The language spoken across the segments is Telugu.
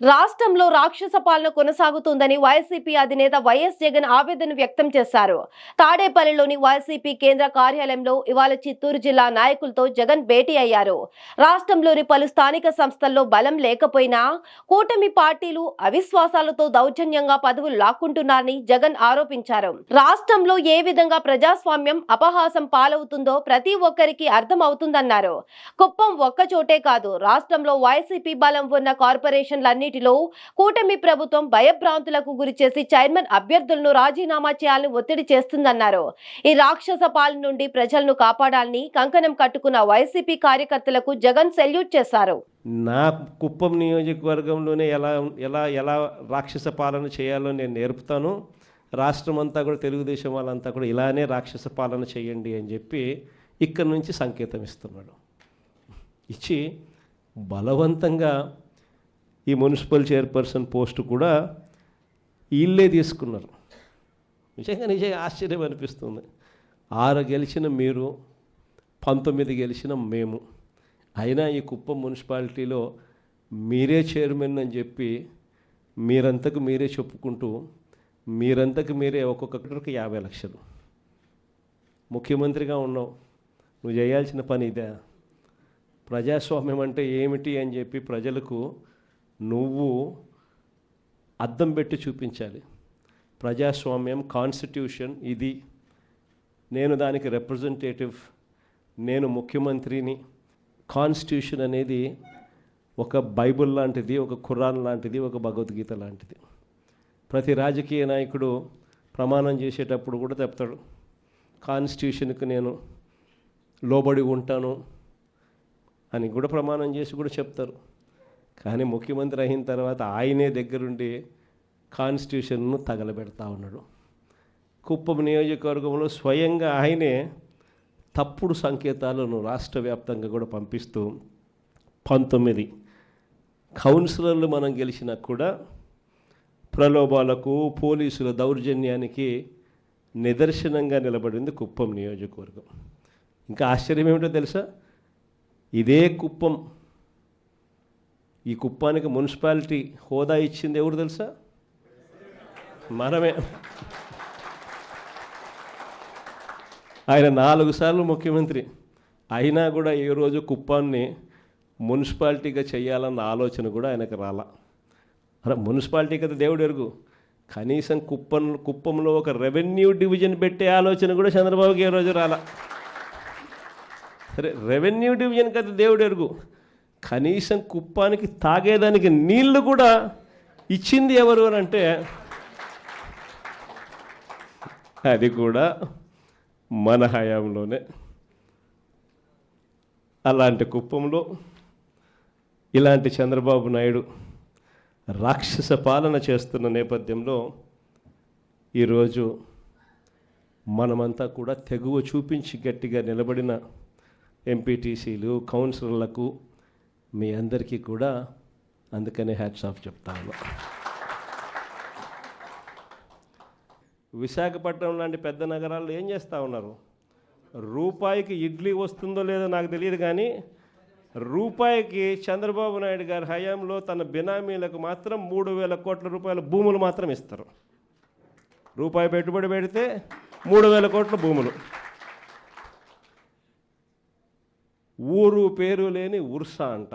రాష్ట్రంలో రాక్షస పాలన కొనసాగుతుందని వైసీపీ అధినేత వైఎస్ జగన్ ఆవేదన వ్యక్తం చేశారు. తాడేపల్లిలోని వైసీపీ కేంద్ర కార్యాలయంలో ఇవాళ చిత్తూరు జిల్లా నాయకులతో జగన్ భేటీ అయ్యారు. రాష్ట్రంలోని పలు స్థానిక సంస్థల్లో బలం లేకపోయినా కూటమి పార్టీలు అవిశ్వాసాలతో దౌర్జన్యంగా పదవులు లాక్కుంటున్నారని జగన్ ఆరోపించారు. రాష్ట్రంలో ఏ విధంగా ప్రజాస్వామ్యం అపహాసం పాలవుతుందో ప్రతి ఒక్కరికి అర్థమవుతుందన్నారు. కుప్పం ఒక్కచోటే కాదు రాష్ట్రంలో వైసీపీ బలం ఉన్న కార్పొరేషన్లన్నీ కార్పొరేషన్లన్నిటిలో కూటమి ప్రభుత్వం భయభ్రాంతులకు గురి చేసి చైర్మన్ అభ్యర్థులను రాజీనామా చేయాలని ఒత్తిడి చేస్తుందన్నారు. ఈ రాక్షస పాలన నుండి ప్రజలను కాపాడాలని కంకణం కట్టుకున్న వైసీపీ కార్యకర్తలకు జగన్ సెల్యూట్ చేశారు. నా కుప్పం నియోజకవర్గంలోనే ఎలా ఎలా ఎలా రాక్షస పాలన చేయాలో నేను నేర్పుతాను. రాష్ట్రం అంతా కూడా తెలుగుదేశం వాళ్ళంతా కూడా ఇలానే రాక్షస పాలన చేయండి అని చెప్పి ఇక్కడి నుంచి సంకేతం ఇస్తున్నాడు. ఇచ్చి బలవంతంగా ఈ మున్సిపల్ చైర్పర్సన్ పోస్టు కూడా వీళ్ళే తీసుకున్నారు. నిజంగా నిజంగా ఆశ్చర్యం అనిపిస్తుంది. ఆరు గెలిచిన మీరు పంతొమ్మిది గెలిచిన మేము. అయినా ఈ కుప్పం మున్సిపాలిటీలో మీరే చైర్మన్ అని చెప్పి మీరంతకు మీరే చెప్పుకుంటూ మీరంతకు మీరే ఒక్కొక్కరికి యాభై లక్షలు. ముఖ్యమంత్రిగా ఉన్నావు. నువ్వు చేయాల్సిన పని ఇదే. ప్రజాస్వామ్యం అంటే ఏమిటి అని చెప్పి ప్రజలకు నువ్వు అద్దం పెట్టి చూపించాలి. ప్రజాస్వామ్యం కాన్స్టిట్యూషన్ ఇది. నేను దానికి రిప్రజెంటేటివ్ నేను ముఖ్యమంత్రిని. కాన్స్టిట్యూషన్ అనేది ఒక బైబుల్ లాంటిది ఒక ఖురాన్ లాంటిది ఒక భగవద్గీత లాంటిది. ప్రతి రాజకీయ నాయకుడు ప్రమాణం చేసేటప్పుడు కూడా చెప్తాడు కాన్స్టిట్యూషన్కి నేను లోబడి ఉంటాను అని కూడా ప్రమాణం చేసి కూడా చెప్తారు. కానీ ముఖ్యమంత్రి అయిన తర్వాత ఆయనే దగ్గరుండి కాన్స్టిట్యూషన్ను తగలబెడతా ఉన్నాడు. కుప్పం నియోజకవర్గంలో స్వయంగా ఆయనే తప్పుడు సంకేతాలను రాష్ట్ర వ్యాప్తంగా కూడా పంపిస్తూ పంతొమ్మిది కౌన్సిలర్లు మనం గెలిచినా కూడా ప్రలోభాలకు పోలీసుల దౌర్జన్యానికి నిదర్శనంగా నిలబడింది కుప్పం నియోజకవర్గం. ఇంకా ఆశ్చర్యం ఏమిటో తెలుసా? ఇదే కుప్పం ఈ కుప్పానికి మున్సిపాలిటీ హోదా ఇచ్చింది ఎవరు తెలుసా? మనమే. ఆయన నాలుగు సార్లు ముఖ్యమంత్రి. అయినా కూడా ఏ రోజు కుప్పాన్ని మున్సిపాలిటీగా చేయాలన్న ఆలోచన కూడా ఆయనకు రాలా. అరే మున్సిపాలిటీ కదా దేవుడు ఎరుగు. కనీసం కుప్పం కుప్పంలో ఒక రెవెన్యూ డివిజన్ పెట్టే ఆలోచన కూడా చంద్రబాబుకి ఏ రోజు రాలా. సరే రెవెన్యూ డివిజన్ కదా దేవుడు ఎరుగు. కనీసం కుప్పానికి తాగేదానికి నీళ్ళు కూడా ఇచ్చింది ఎవరు అని అంటే అది కూడా మన హయాంలోనే. అలాంటి కుప్పంలో ఇలాంటి చంద్రబాబు నాయుడు రాక్షస పాలన చేస్తున్న నేపథ్యంలో ఈరోజు మనమంతా కూడా తెగువ చూపించి గట్టిగా నిలబడిన ఎంపీటీసీలు కౌన్సిలర్లకు మీ అందరికీ కూడా అందుకనే హ్యాట్స్ ఆఫ్ చెప్తాను విశాఖపట్నం లాంటి పెద్ద నగరాల్లో ఏం చేస్తూ ఉన్నారు? రూపాయికి ఇడ్లీ వస్తుందో లేదో నాకు తెలియదు కానీ రూపాయికి చంద్రబాబు నాయుడు గారి హయాంలో తన బినామీలకు మాత్రం మూడు వేల కోట్ల రూపాయల భూములు మాత్రం ఇస్తారు. రూపాయి పెట్టుబడి పెడితే మూడు వేల కోట్ల భూములు. ఊరు పేరు లేని ఉర్సా అంట.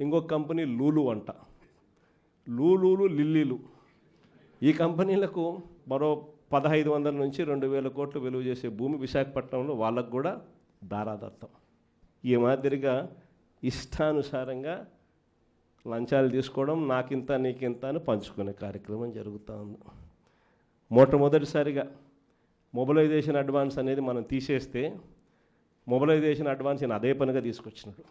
ఇంకొక కంపెనీ లూలు అంట. లూలూలు లిల్లీలు. ఈ కంపెనీలకు మరో పదహైదు వందల నుంచి రెండు వేల కోట్లు విలువ చేసే భూమి విశాఖపట్నంలో వాళ్ళకు కూడా దారాదత్తం. ఈ మాదిరిగా ఇష్టానుసారంగా లంచాలు తీసుకోవడం నాకింత నీకింత అని పంచుకునే కార్యక్రమం జరుగుతూ ఉంది. మొట్టమొదటిసారిగా మొబిలైజేషన్ అడ్వాన్స్ అనేది మనం తీసేస్తే మొబలైజేషన్ అడ్వాన్స్ ఈయన అదే పనిగా తీసుకొచ్చినాడు.